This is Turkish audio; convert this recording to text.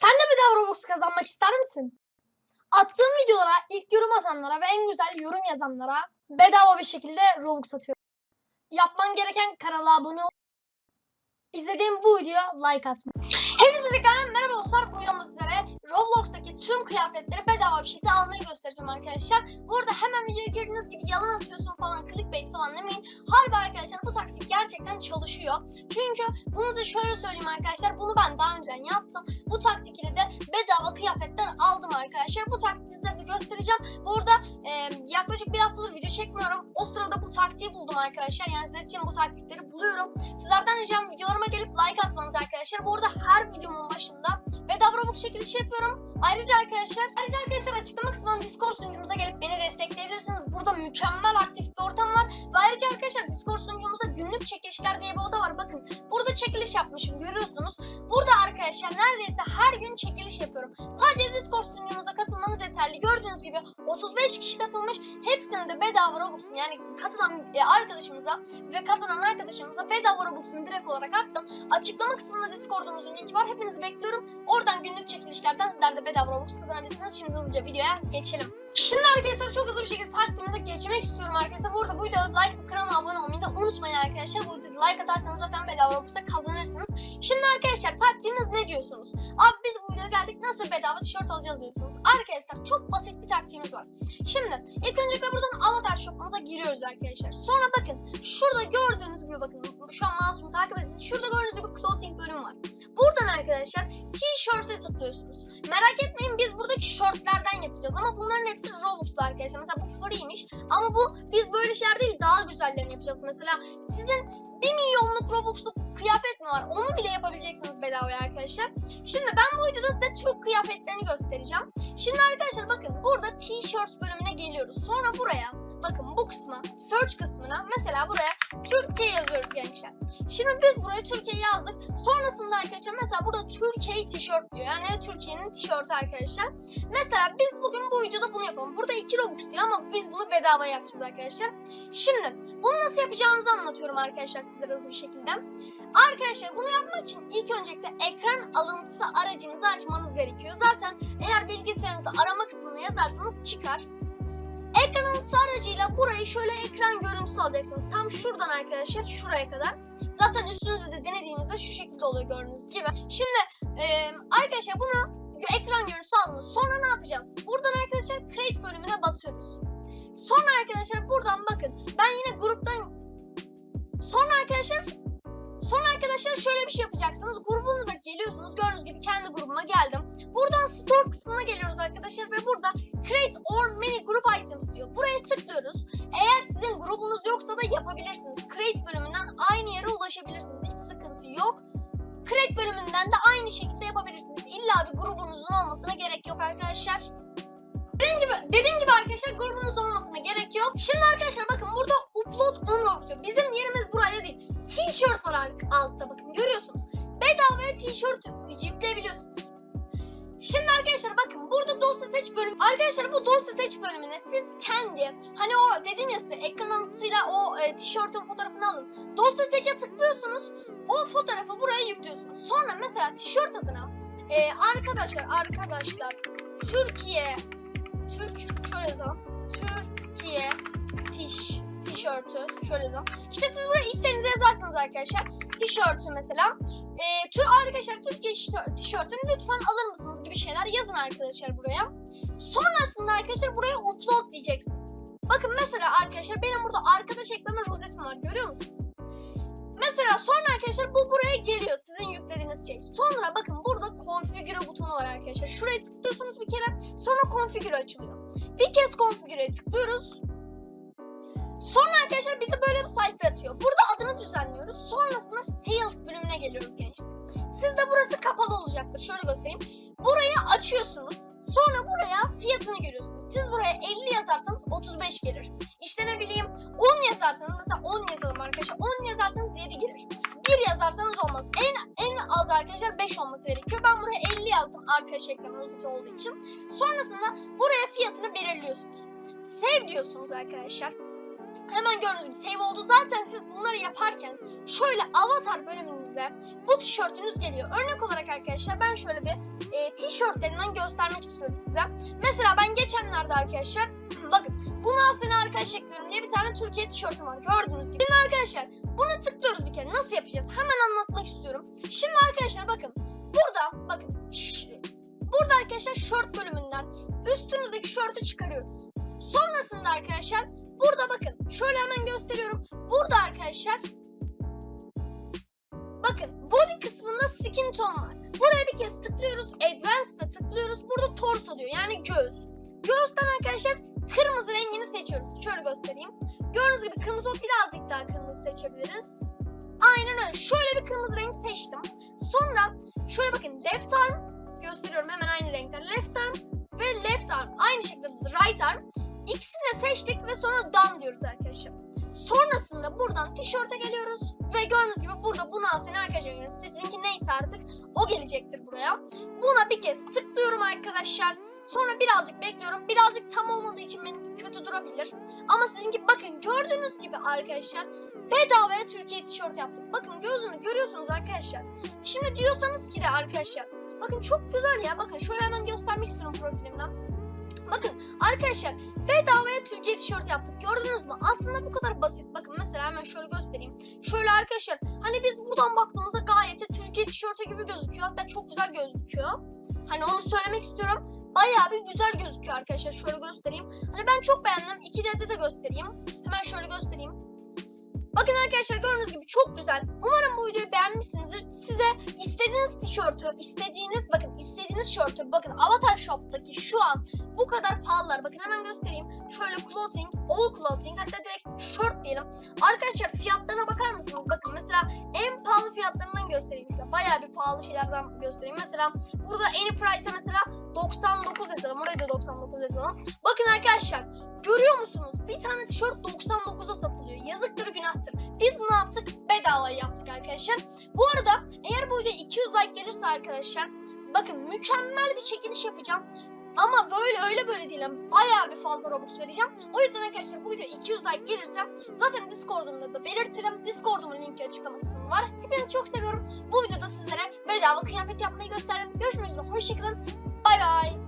Sen de bedava Robux kazanmak ister misin? Attığım videolara ilk yorum atanlara ve en güzel yorum yazanlara bedava bir şekilde Robux atıyorum. Yapman gereken kanala abone ol. İzlediğim bu videoya like atma. Hepinize tekrardan merhaba dostlar. Bu videomda sizlere Roblox'taki tüm kıyafetleri bedava bir şekilde almayı göstereceğim arkadaşlar. Burada hemen videoya girdiğiniz gibi yalan atıyorsun falan, clickbait falan demeyin. Harbi arkadaşlar bu taktik gerçekten çalışıyor. Çünkü bunu size şöyle söyleyeyim arkadaşlar. Arkadaşlar. Bu taktiği sizlere de göstereceğim. Burada e, yaklaşık bir haftadır video çekmiyorum. O sırada bu taktiği buldum arkadaşlar. Yani sizler için bu taktikleri buluyorum. Sizlerden ricam videolarıma gelip like atmanız arkadaşlar. Bu arada her videomun başında bedava Robux çekilişi yapıyorum. Ayrıca arkadaşlar, ayrıca arkadaşlar açıklama kısmından Discord sunucumuza gelip beni destekleyebilirsiniz. Burada mükemmel aktif bir ortam var. Ve ayrıca arkadaşlar Discord sunucumuza günlük çekilişler diye bir oda var. Bakın burada çekiliş yapmışım görüyorsunuz. Burada arkadaşlar neredeyse her gün çekiliş yapıyorum. Sadece Discord sunucumuza katılmanız yeterli. Gördüğünüz gibi 35 kişi katılmış. Hepsine de bedava Robux'un yani katılan e, arkadaşımıza ve kazanan arkadaşımıza bedava Robux'unu direkt olarak attım. Açıklama kısmında Discord'umuzun linki var. Hepinizi bekliyorum. Oradan günlük çekilişlerden sizler de bedava Robux kazanabilirsiniz. Şimdi hızlıca videoya geçelim. Şimdi arkadaşlar çok hızlı bir şekilde taktiğimize geçmek istiyorum arkadaşlar. Bu arada bu videoya like ve kanalıma abone olmayı da unutmayın arkadaşlar. Bu videoda like atarsanız zaten bedava Robux'ta kazanırsınız. Şimdi arkadaşlar taktiğimiz ne diyorsunuz? Abi biz bu videoya geldik nasıl bedava tişört alacağız diyorsunuz. Arkadaşlar çok basit bir taktiğimiz var. Şimdi ilk öncelikle buradan avatar shop'umuza giriyoruz arkadaşlar. Sonra bakın şurada gördüğünüz gibi bakın şu an mouse'umu takip edin. Şurada gördüğünüz gibi clothing bölümü var. Buradan arkadaşlar t-shirts'e tıklıyorsunuz. Merak etmeyin biz buradaki shortlardan yapacağız ama bunların hepsi Robux'lu arkadaşlar. Mesela bu free'ymiş ama bu biz böyle şeyler değil daha güzellerini yapacağız. Mesela sizin 1 milyonluk Robux'luk kıyafet mi var? Onu bile yapabileceksiniz bedavaya arkadaşlar. Şimdi ben bu videoda size Türk kıyafetlerini göstereceğim. Şimdi arkadaşlar bakın burada t-shirts bölümüne geliyoruz. Sonra buraya bakın bu kısma search kısmına mesela buraya Türkiye yazıyoruz gençler. Şimdi biz buraya Türkiye yazdık. Sonrasında arkadaşlar mesela burada Türkiye tişört diyor. Yani Türkiye'nin tişörtü arkadaşlar. Mesela biz bugün bu videoda bunu yapalım. Burada 2 Robux diyor ama biz bunu bedava yapacağız arkadaşlar. Şimdi bunu nasıl yapacağınızı anlatıyorum arkadaşlar size hızlı bir şekilde. Arkadaşlar bunu yapmak için ilk öncelikle ekran alıntısı aracınızı açmanız gerekiyor. Zaten eğer bilgisayarınızda arama kısmına yazarsanız çıkar. Aracıyla burayı şöyle ekran görüntüsü alacaksınız. Tam şuradan arkadaşlar şuraya kadar. Zaten üstünüzde de denediğimizde şu şekilde oluyor gördüğünüz gibi. Şimdi e, arkadaşlar bunu ekran görüntüsü aldınız. Sonra ne yapacağız? Buradan arkadaşlar create bölümüne basıyoruz. Sonra arkadaşlar buradan bakın. Ben yine gruptan sonra arkadaşlar Sonra arkadaşlar şöyle bir şey yapacaksınız. Grubunuza geliyorsunuz. Gördüğünüz gibi kendi grubuma geldim. Buradan store kısmına geliyoruz arkadaşlar ve burada Şimdi arkadaşlar bakın burada upload Robux diyor. Bizim yerimiz buraya değil. T-shirt var ar- altta bakın görüyorsunuz. Bedavaya t-shirt yükleyebiliyorsunuz. Şimdi arkadaşlar bakın burada dosya seç bölümü. Arkadaşlar bu dosya seç bölümüne siz kendi hani o dedim ya size ekran alıntısıyla o e, tişörtün fotoğrafını alın. Dosya seçe tıklıyorsunuz. O fotoğrafı buraya yüklüyorsunuz. Sonra mesela tişört adına e, arkadaşlar arkadaşlar Türkiye Türk şöyle yazalım. Türkiye tiş tişörtü şöyle yazalım. İşte siz buraya istediğinizi yazarsınız arkadaşlar. Tişörtü mesela. Ee, tü arkadaşlar Türkiye tişör- tişörtünü lütfen alır mısınız gibi şeyler yazın arkadaşlar buraya. Sonrasında arkadaşlar buraya upload diyeceksiniz. Bakın mesela arkadaşlar benim burada arkadaş ekleme rozetim var görüyor musunuz? Mesela sonra arkadaşlar bu buraya geliyor sizin yüklediğiniz şey. Sonra bakın burada configure butonu var arkadaşlar. Şuraya tıklıyorsunuz bir kere sonra configure açılıyor. Bir kez configure'e tıklıyoruz. Arkadaşlar bizi böyle bir sayfa atıyor. Burada adını düzenliyoruz. Sonrasında sales bölümüne geliyoruz gençler. Sizde burası kapalı olacaktır. Şöyle göstereyim. Burayı açıyorsunuz. Sonra buraya fiyatını görüyorsunuz. Siz buraya 50 yazarsanız 35 gelir. İşte ne bileyim 10 yazarsanız mesela 10 yazalım arkadaşlar. 10 yazarsanız 7 gelir. 1 yazarsanız olmaz. En en az arkadaşlar 5 olması gerekiyor. Ben buraya 50 yazdım arkadaş ekleme rozeti olduğu için. Sonrasında buraya fiyatını belirliyorsunuz. Save diyorsunuz arkadaşlar. Hemen gördüğünüz gibi save oldu. Zaten siz bunları yaparken şöyle avatar bölümünüzde bu tişörtünüz geliyor. Örnek olarak arkadaşlar ben şöyle bir e, tişörtlerinden göstermek istiyorum size. Mesela ben geçenlerde arkadaşlar bakın bunu aslında arkadaş ekliyorum diye bir tane Türkiye tişörtüm var gördüğünüz gibi. Şimdi arkadaşlar bunu tıklıyoruz bir kere nasıl kısmında skin tone var. Buraya bir kez tıklıyoruz. Advanced'a tıklıyoruz. Burada torso diyor yani göğüs. Göğüsten arkadaşlar kırmızı rengini seçiyoruz. Şöyle göstereyim. Gördüğünüz gibi kırmızı olup birazcık daha kırmızı seçebiliriz. Aynen öyle. Şöyle bir kırmızı renk seçtim. Sonra şöyle bakın left arm gösteriyorum hemen aynı renkte. Left arm ve left arm aynı şekilde right arm. İkisini de seçtik ve sonra done diyoruz arkadaşlar. Sonrasında buradan tişörte geliyoruz ve gördüğünüz gibi burada bunu alsın kez tıklıyorum arkadaşlar. Sonra birazcık bekliyorum. Birazcık tam olmadığı için benim kötü durabilir. Ama sizinki bakın gördüğünüz gibi arkadaşlar bedavaya Türkiye tişört yaptık. Bakın gözünü görüyorsunuz arkadaşlar. Şimdi diyorsanız ki de arkadaşlar bakın çok güzel ya. Bakın şöyle hemen göstermek istiyorum profilimden. Bakın arkadaşlar bedavaya Türkiye tişört yaptık. Gördünüz mü? Aslında bu kadar basit. Bakın mesela hemen şöyle göstereyim. Şöyle arkadaşlar hani biz buradan baktığımızda gayet de Türkiye tişörtü gibi gözüküyor. Hatta çok güzel gözüküyor. Hani onu söylemek istiyorum. Bayağı bir güzel gözüküyor arkadaşlar. Şöyle göstereyim. Hani ben çok beğendim. 2D'de de göstereyim. Hemen şöyle göstereyim. Bakın arkadaşlar gördüğünüz gibi çok güzel. Umarım bu videoyu beğenmişsinizdir. Size istediğiniz tişörtü, istediğiniz bakın istediğiniz şortu bakın Avatar Shop'taki şu an bu kadar pahalılar. Bakın hemen göstereyim. Şöyle clothing, all clothing hatta direkt short diyelim. Arkadaşlar fiyatlarına bakar mısınız? Bakın mesela en pahalı fiyatlarından göstereyim size. Bayağı bir pahalı şeylerden göstereyim. Mesela burada any price'e mesela 99 yazalım. Oraya da 99 yazalım. Bakın arkadaşlar görüyor musunuz? Bir tane tişört 99'a satılıyor. Yazıktır günahtır. Biz ne yaptık? Bedavaya yaptık arkadaşlar. Bu arada eğer bu video 200 like gelirse arkadaşlar bakın mükemmel bir çekiliş yapacağım. Ama böyle öyle böyle değil. Bayağı bir fazla Robux vereceğim. O yüzden arkadaşlar bu video 200 like gelirse zaten Discord'umda da belirtirim. Discord'umun linki açıklama kısmında var. Hepinizi çok seviyorum. Bu videoda sizlere bedava kıyafet yapmayı gösterdim. Görüşmek üzere. Hoşçakalın. Bay bay.